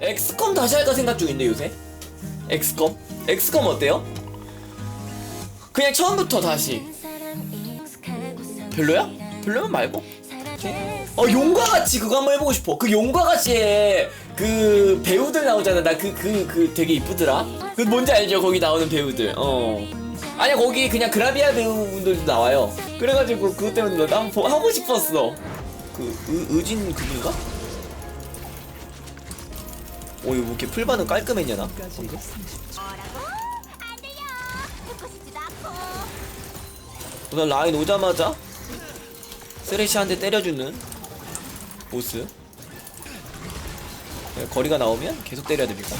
엑스컴 다시 할까 생각 중인데 요새? 엑스컴? 엑스컴 어때요? 그냥 처음부터 다시. 별로야? 별로면 말고. 어 용과 같이 그거 한번 해보고 싶어. 그 용과 같이의 그 배우들 나오잖아. 나 그 그그 되게 이쁘더라. 그 뭔지 알죠? 거기 나오는 배우들. 어. 아니야 거기 그냥 그라비아 배우분들도 나와요. 그래가지고 그것 때문에 나 한번 보- 하고 싶었어. 그 의, 의진 그분인가? 오 이거 뭐 이렇게 풀반응 깔끔했냐 나 방금? 우선 라인 오자마자 쓰레쉬 한대 때려주는 보스 네, 거리가 나오면 계속 때려야 됩니다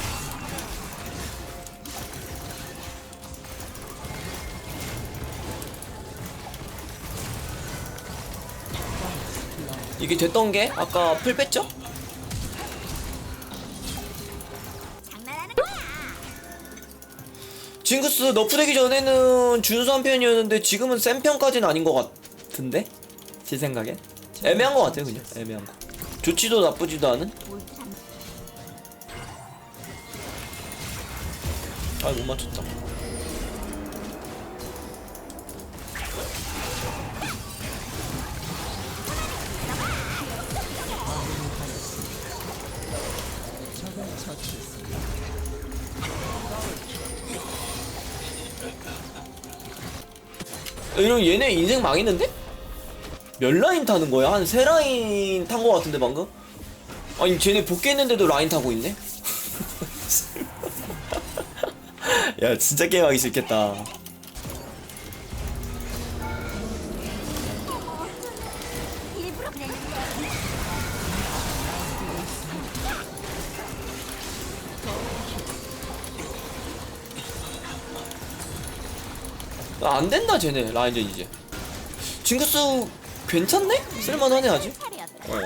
이게 됐던 게 아까 풀 뺐죠? 징크스 너프되기 전에는 준수한 편이었는데 지금은 센 편까지는 아닌 것 같은데? 제 생각엔? 애매한 것 같아요 그냥. 애매한 거. 좋지도 나쁘지도 않은? 아 못 맞췄다 이러면 얘네 인생 망했는데? 몇 라인 타는 거야? 한 세 라인 탄 거 같은데 방금? 아니 쟤네 복귀했는데도 라인 타고 있네? 야 진짜 게임하기 싫겠다 아, 안 된다 쟤네 라인전 이제 징크스 괜찮네? 쓸만하네 아직. 어.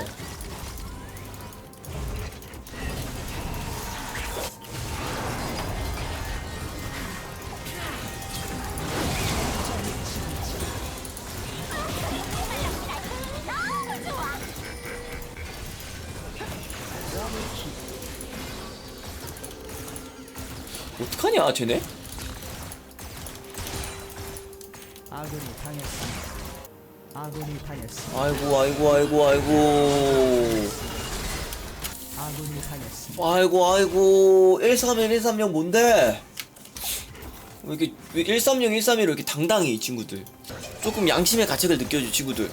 어떡하냐 쟤네? 아군이 당했습니다. 아군이 당했습니다. 아이고 아이고 아이고 아이고 아군이 당했습니다. 아이고 아이고 131 130 뭔데? 왜 이렇게 왜 130 131로 이렇게 당당히 이 친구들 조금 양심의 가책을 느껴줘 친구들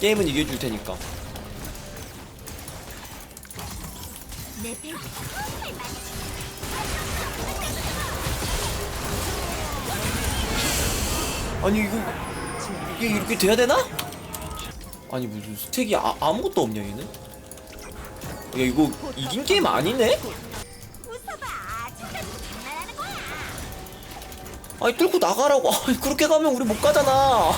게임은 이겨줄 테니까 아니 이거 이게 이렇게 돼야 되나? 아니 무슨 스택이 아, 아무것도 없냐 얘는? 야 이거 이긴 게임 아니네? 아니 뚫고 나가라고 아니 그렇게 가면 우리 못 가잖아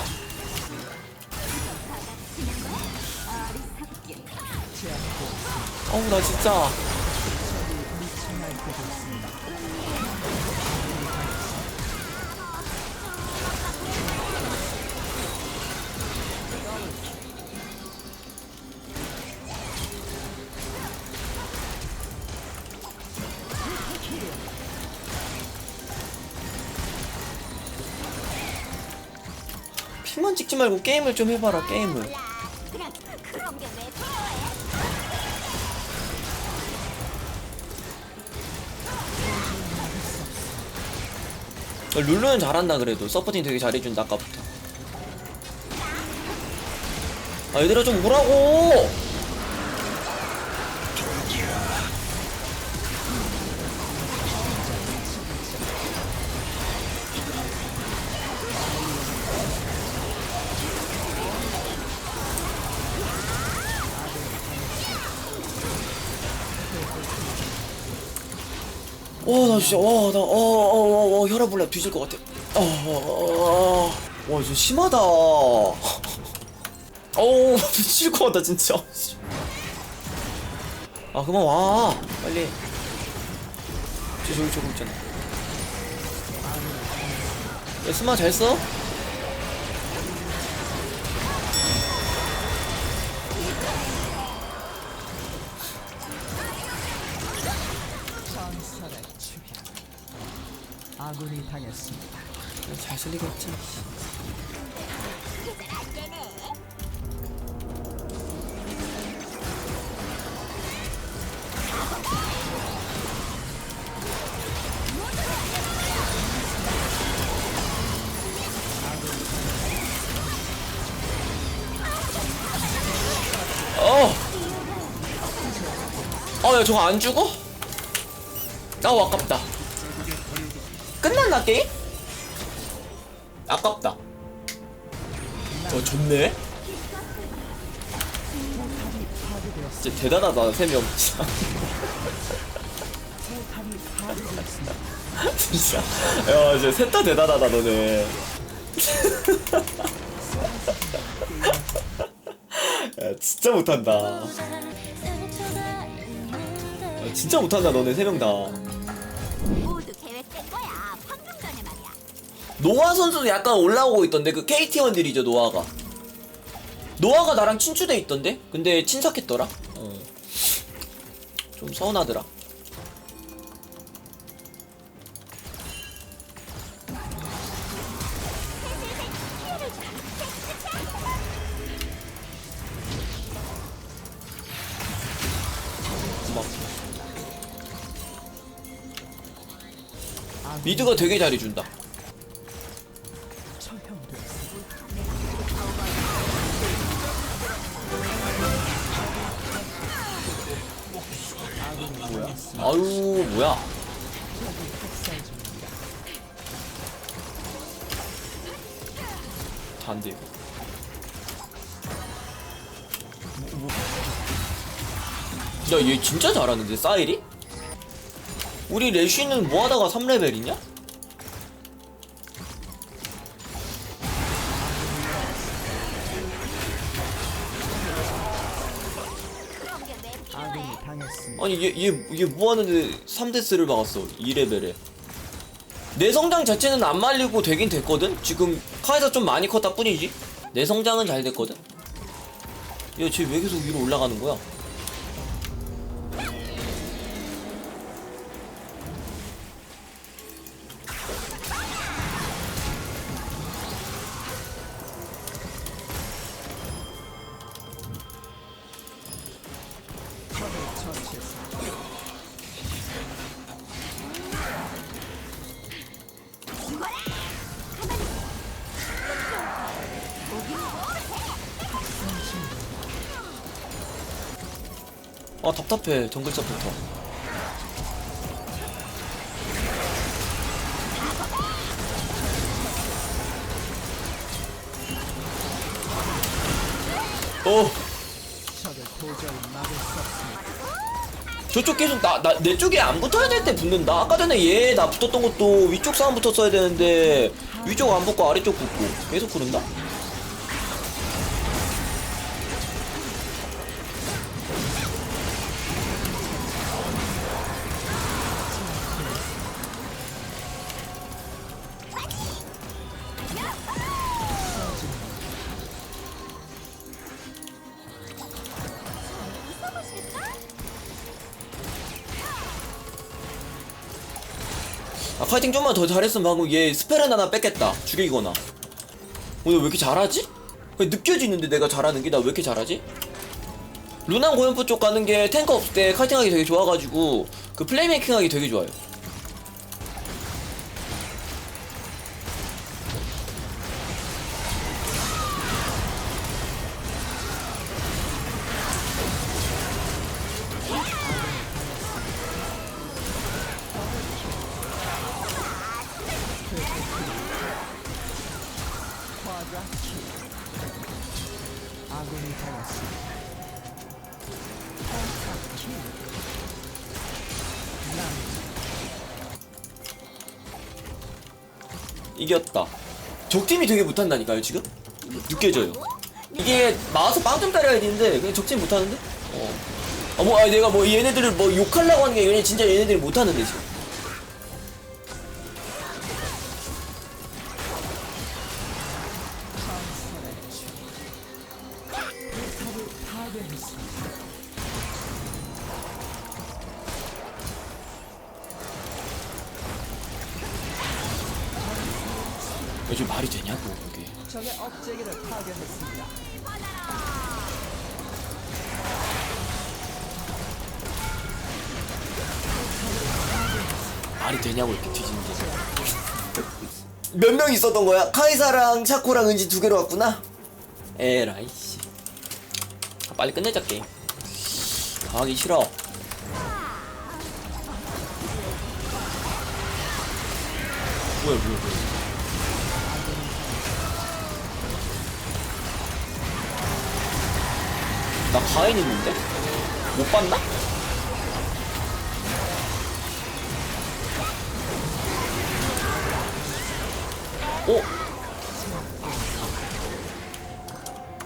아우 나 진짜 피만 찍지 말고 게임을 좀 해봐라 게임을? 룰루는 잘한다 그래도. 서포팅 되게 잘해준다 아까부터. 아 얘들아 좀 오라고 와, 나 진짜, 와, 나, 어, 어, 어, 어 혈압 올라 뒤질 것 같아. 어, 어, 어, 와, 진짜 심하다. 어우, 미칠 것 같다, 진짜. 아, 그만 와. 빨리. 저, 저기, 저기 있잖아. 야, 스마 잘 써? 아군이 당했습니다. 잘 살리겠지. 어! 어, 야, 저거 안 죽어? 아우, 아깝다. 끝났나, 게임? 아깝다. 저 좋네? 진짜 대단하다, 세 명. 진짜. 진짜. 야, 진짜 셋다 대단하다, 너네. 야, 진짜 못한다. 야, 진짜 못한다, 너네 세 명 다. 노아 선수도 약간 올라오고 있던데? 그 KT1들이죠 노아가. 노아가 나랑 친추돼 있던데? 근데 친삭했더라? 어. 좀 서운하더라. 미드가 되게 잘해준다. 아유 뭐야 이거 야얘 진짜 잘하는데 사일이? 우리 레쉬는 뭐하다가 3레벨이냐? 아니 얘 얘 얘 뭐하는데 3데스를 박았어 2레벨에 내 성장 자체는 안 말리고 되긴 됐거든? 지금 카에서 좀 많이 컸다 뿐이지 내 성장은 잘 됐거든? 야쟤 왜 계속 위로 올라가는 거야? 아 답답해 어수 없습니다. 저쪽 계속 나 나 내 쪽에 안 붙어야 될 때 붙는다? 아까 전에 얘 나 붙었던 것도 위쪽 싸움 붙었어야 되는데 위쪽 안 붙고 아래쪽 붙고 계속 그런다 아 파이팅 좀만 더 잘했으면 방금 얘 스펠은 하나 뺏겠다 죽이거나 오늘 왜 이렇게 잘하지? 느껴지는데 내가 잘하는 게 나 왜 이렇게 잘하지? 루난 고연포 쪽 가는 게 탱커 없을 때 카이팅하기 되게 좋아가지고 그 플레이메이킹 하기 되게 좋아요 이겼다 적팀이 되게 못한다니까요 지금? 느껴져요 이게 마우스 빵좀 때려야 되는데 그냥 적팀 못하는데? 어. 아, 뭐, 아, 내가 뭐 얘네들을 뭐 욕하려고 하는 게 아니라 진짜 얘네들이 못하는데 지금 이게 말이 되냐고 그게 적의 억제기를 파괴했습니다. 말이 되냐고 이렇게 뒤지는 게. 몇 명 있었던 거야? 카이사랑 차코랑 은지 두 개로 왔구나? 에라이 씨. 아, 빨리 끝내자 게임. 가기 싫어. 뭐야 뭐야 뭐야. 나 가인 있는데? 못 봤나? 어?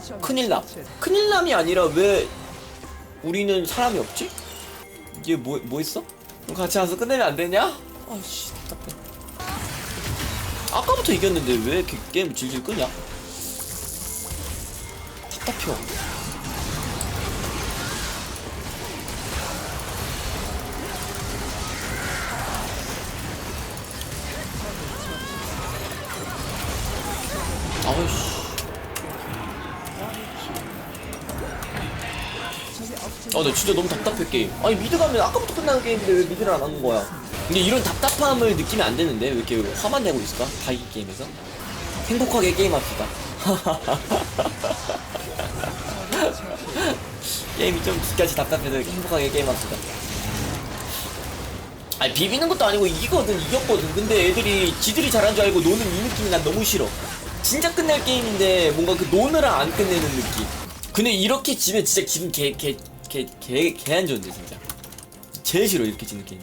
적의 큰일 나. 정체를 큰일 남이 아니라 왜 우리는 사람이 없지? 이게 뭐, 뭐 있어? 같이 와서 끝내면 안 되냐? 아씨, 답답해. 아까부터 이겼는데 왜 이렇게 게임 질질 끄냐? 답답해. 아, 나 진짜 너무 답답해 게임. 아니 미드 가면 아까부터 끝나는 게임인데 왜 미드를 안 하는 거야? 근데 이런 답답함을 느끼면 안 되는데 왜 이렇게 화만 내고 있을까? 다이 게임에서 행복하게 게임합시다. 게임이 좀 끝까지 답답해서 행복하게 게임합시다. 아니 비비는 것도 아니고 이기거든 이겼거든. 근데 애들이 지들이 잘한 줄 알고 노는 이 느낌이 난 너무 싫어. 진짜 끝낼 게임인데 뭔가 그 노느라 안 끝내는 느낌. 근데 이렇게 지면 진짜 기분 개 개 개 개 개안 좋은데 진짜. 제일 싫어 이렇게 지는 게임.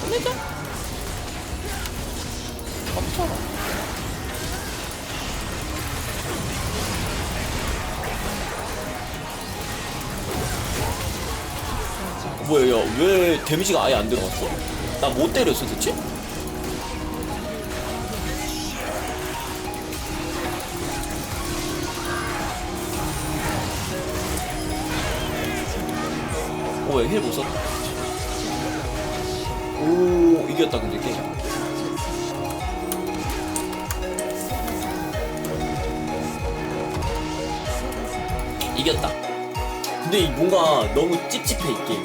끝내자. 깜짝아. 뭐야, 야, 왜 데미지가 아예 안 들어갔어? 나 못 때렸어, 대체? 오, 왜힐못 썼다. 오, 이겼다, 근데 게임. 이겼다. 근데 이 뭔가 너무 찝찝해, 이 게임.